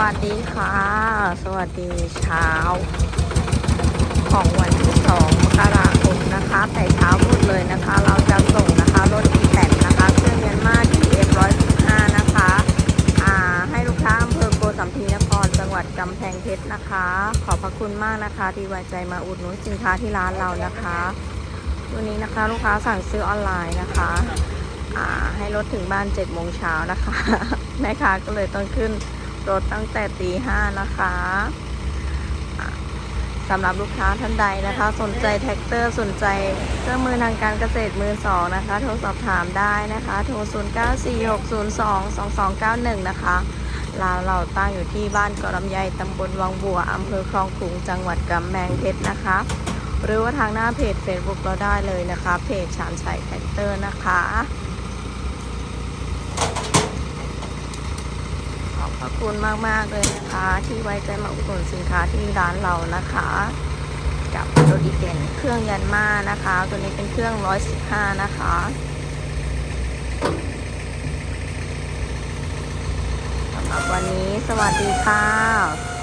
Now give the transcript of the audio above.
วัสดีค่ะ สวัสดีเช้า ของวันที่2มกราคมนะคะ แต่เช้ามืดเลยนะคะ เราจะส่งนะคะรถอีแตนนะคะ เครื่องยันมาที่ F115 นะคะ อ่า ให้ลูกค้าอำเภอโกสัมพีนครจังหวัดกำแพงเพชรนะคะ ขอบพระคุณมากนะคะ ที่ไว้ใจมาอุดหนุนสินค้าที่ร้านเรานะคะวันนี้นะคะลูกค้าสั่งซื้อออนไลน์นะคะอ่าให้รถถึงบ้าน7โมงเช้านะคะ แม่ค้าก็เลยต้องขึ้น รถตั้งแต่ตีห้านะคะสำหรับลูกค้าท่านใดนะคะ สนใจแท็กเตอร์สนใจเครื่องมือทางการเกษตรมือสองนะคะ โทรสอบถามได้นะคะ โทร 0 9 4 6 0 2 2 2 9 1 นะคะร้านเราตั้งอยู่ที่บ้านกอลำไยตำบลวังบัวอำเภอคลองขลุงจังหวัดกำแพงเพชรนะคะ หรือว่าทางหน้าเพจ Facebook เราได้เลยนะคะ เพจชานชัยแท็กเตอร์นะคะ ขอบคุณมาก ๆ เลยนะคะ ที่ไว้ใจมาอุดหนุนสินค้าที่ร้านเรานะคะกับรถอีเกนเครื่องยันมานะคะ ตัวนี้เป็นเครื่อง 115 นะคะสำหรับวันนี้สวัสดีค่ะ